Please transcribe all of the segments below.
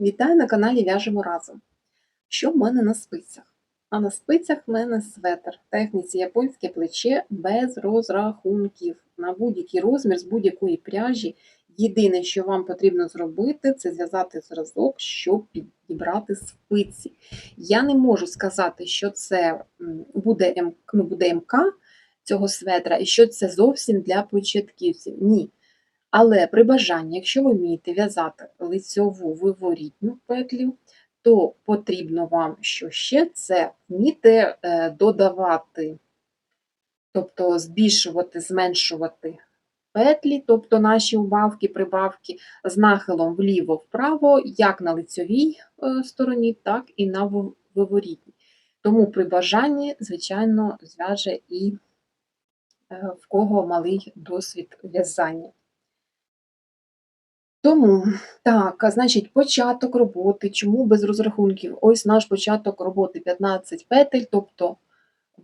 Вітаю на каналі В'яжемо разом. Що в мене на спицях? А на спицях в мене светр, техніці японське плече без розрахунків на будь-який розмір з будь-якої пряжі. Єдине, що вам потрібно зробити, це зв'язати зразок, щоб підібрати спиці. Я не можу сказати, що це буде, М, ну, МК цього светра і що це зовсім для початківців. Ні. Але при бажанні, якщо ви вмієте в'язати лицьову виворітню петлю, то потрібно вам що ще це вміти е, додавати, тобто збільшувати, зменшувати петлі, тобто наші убавки, прибавки з нахилом вліво-вправо, як на лицьовій е, стороні, так і на виворітній. Тому при бажанні, звичайно, зв'яже і е, в кого малий досвід в'язання. Тому, так, значить, початок роботи. Чому без розрахунків? Ось наш початок роботи 15 петель, тобто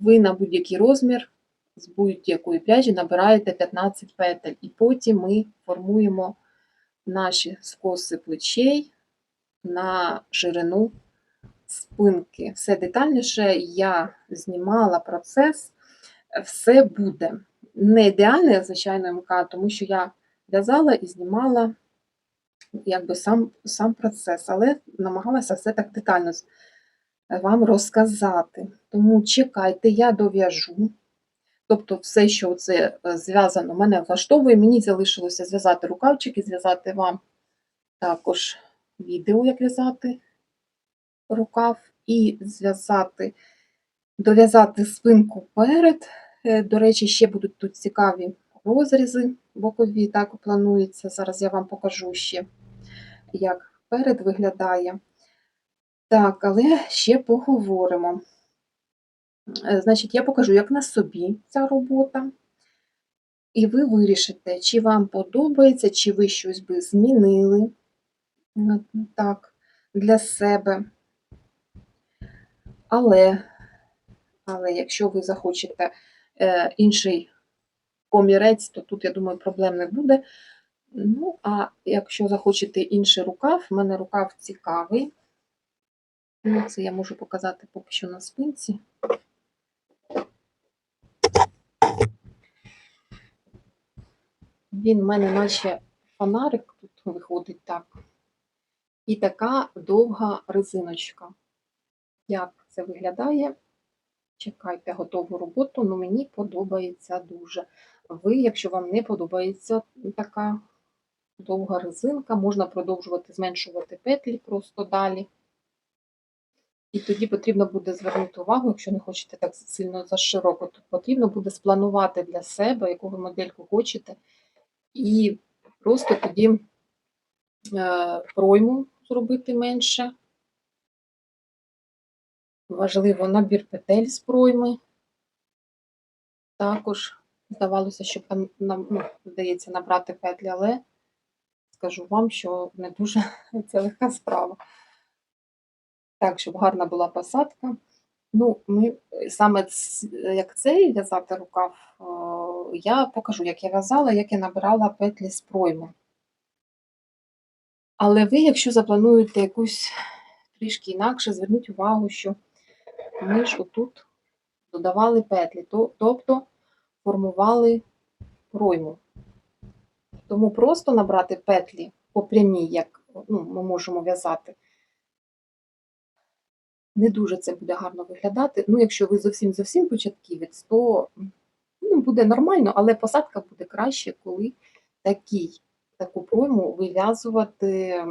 ви на будь-який розмір з будь-якої пряжі набираєте 15 петель. І потім ми формуємо наші скоси плечей на ширину спинки. Все детальніше я знімала процес, все буде. Не ідеальне, звичайно, МК, тому що я в'язала і знімала якби сам, сам процес, але намагалася все так детально вам розказати. Тому чекайте, я дов'яжу. Тобто, все, що це е, зв'язано, мене влаштовує. Мені залишилося зв'язати рукавчики, зв'язати вам також відео, як в'язати рукав, і зв'язати, дов'язати спинку перед. Е, До речі, ще будуть тут цікаві розрізи бокові, так планується. Зараз я вам покажу ще, як перед виглядає. Так, але ще поговоримо. Е, Значить, я покажу, як на собі ця робота. І ви вирішите, чи вам подобається, чи ви щось би змінили е, так, для себе. Але, але якщо ви захочете е, інший комірець, то тут, я думаю, проблем не буде. Ну, а якщо захочете інший рукав, в мене рукав цікавий. Ну, це я можу показати поки що на спинці. Він в мене наче фонарик тут виходить так. І така довга резиночка. Як це виглядає? Чекайте готову роботу, ну мені подобається дуже. Ви, якщо вам не подобається така довга резинка, можна продовжувати зменшувати петлі просто далі. І тоді потрібно буде звернути увагу, якщо не хочете так сильно зашироко, то потрібно буде спланувати для себе, яку ви модельку хочете, і просто тоді е, пройму зробити менше. Важливо набір петель з пройми. Також здавалося, що нам ну, здається набрати петлі, але скажу вам, що не дуже це легка справа. Так, щоб гарна була посадка. Ну, ми саме як цей в'язати рукав, е, я покажу, як я в'язала, як я набирала петлі з пройми. Але ви, якщо заплануєте якусь трішки інакше, зверніть увагу, що ми ж отут додавали петлі, тобто формували пройму. Тому просто набрати петлі по прямій, як ну, ми можемо в'язати, не дуже це буде гарно виглядати. Ну, якщо ви зовсім зовсім початківець, то ну, буде нормально, але посадка буде краще, коли такий, таку пройму вив'язувати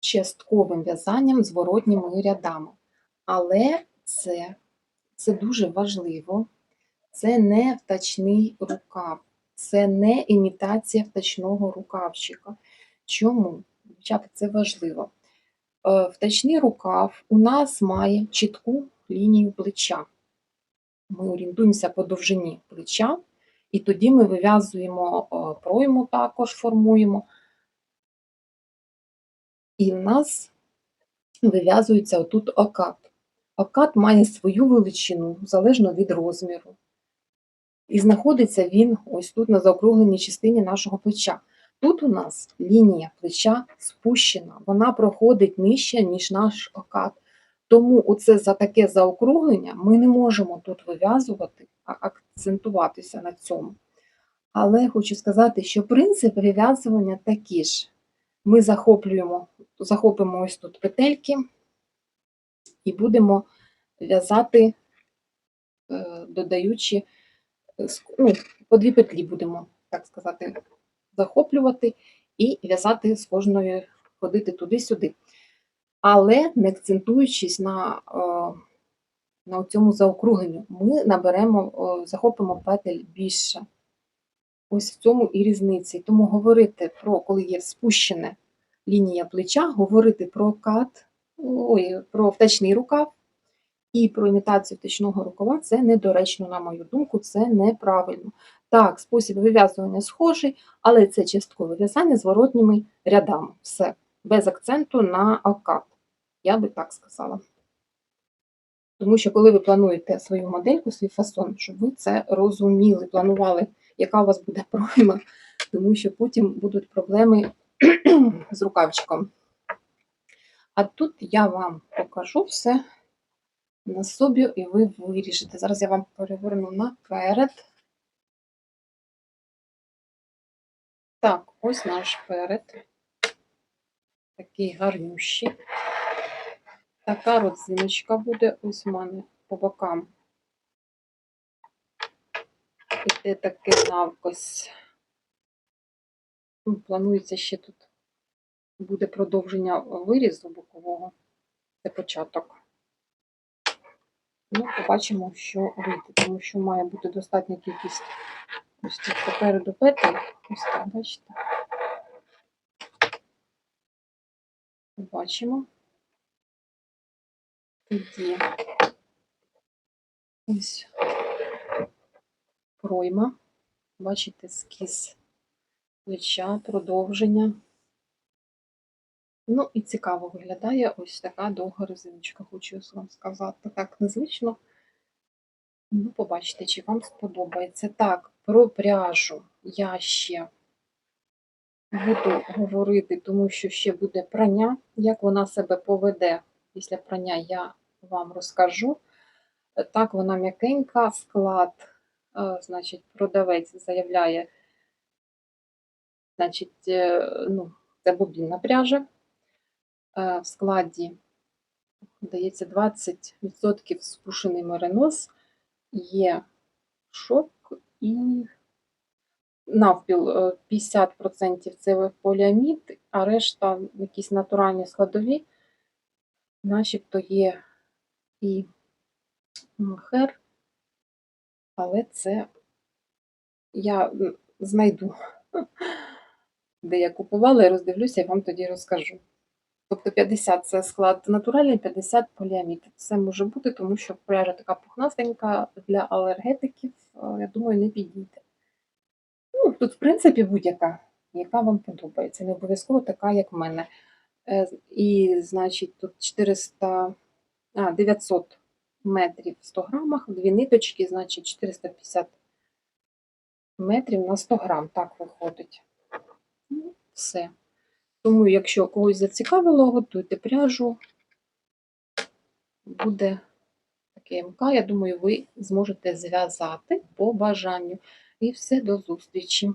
частковим в'язанням зворотніми рядами. Але це, це дуже важливо. Це не втачний рукав, це не імітація втачного рукавчика. Чому? Дівчата, це важливо. Е, Втачний рукав у нас має чітку лінію плеча. Ми орієнтуємося по довжині плеча, і тоді ми вив'язуємо е, пройму, також формуємо. І в нас вив'язується отут окат. Окат має свою величину залежно від розміру. І знаходиться він ось тут на заокругленій частині нашого плеча. Тут у нас лінія плеча спущена, вона проходить нижче, ніж наш окат. Тому оце за таке заокруглення ми не можемо тут вив'язувати, а акцентуватися на цьому. Але хочу сказати, що принцип вив'язування такий ж. Ми захоплюємо, захопимо ось тут петельки і будемо в'язати, е, додаючи ну, по дві петлі будемо, так сказати, захоплювати і в'язати з кожної, ходити туди-сюди. Але не акцентуючись на, е, на цьому заокругленні, ми наберемо, е, захопимо петель більше. Ось в цьому і різниці. Тому говорити про, коли є спущена лінія плеча, говорити про кат, ой, про втечний рукав і про імітацію втечного рукава це недоречно, на мою думку, це неправильно. Так, спосіб вив'язування схожий, але це часткове в'язання зворотніми рядами. Все, без акценту на окат. Я би так сказала. Тому що, коли ви плануєте свою модельку, свій фасон, щоб ви це розуміли, планували, яка у вас буде пройма, тому що потім будуть проблеми з рукавчиком. А тут я вам покажу все на собі, і ви вирішите. Зараз я вам переверну наперед. Так, ось наш перед. Такий гарнющий. Така родзиночка буде ось у мене по бокам. Іде такий навкось. Ну, Планується ще тут буде продовження вирізу бокового. Це початок. Ну, побачимо, що вийде, тому що має бути достатня кількість ось тут попереду петель. Ось так, бачите. Бачимо. Тоді ось пройма. Бачите, скіз плеча, продовження. Ну і цікаво виглядає ось така довга резиночка, хочу вам сказати. Так незвично. Ну, побачите, чи вам сподобається. Так, про пряжу я ще буду говорити, тому що ще буде прання. Як вона себе поведе після прання, я вам розкажу. Так, вона м'якенька, склад, е, значить, продавець заявляє, значить, е, ну, це бобінна пряжа. Е, В складі, дається 20% спушений меринос, є шовк і навпіл е, 50% це поліамід, а решта якісь натуральні складові, начебто є і мохер, але це я знайду, де я купувала, і роздивлюся, і вам тоді розкажу. Тобто 50 це склад натуральний, 50 поліамід. Це може бути, тому що пряжа така пухнастенька для алергетиків, е, я думаю, не підійде. Ну, тут, в принципі, будь-яка, яка вам подобається. Не обов'язково така, як в мене. Е, І, значить, тут 400, а, 900 метрів в 100 грамах, дві ниточки, значить 450 метрів на 100 грам. Так виходить. Ну, все. Тому, якщо когось зацікавило, готуйте пряжу. Буде таке МК. Я думаю, ви зможете зв'язати по бажанню. І все, до зустрічі!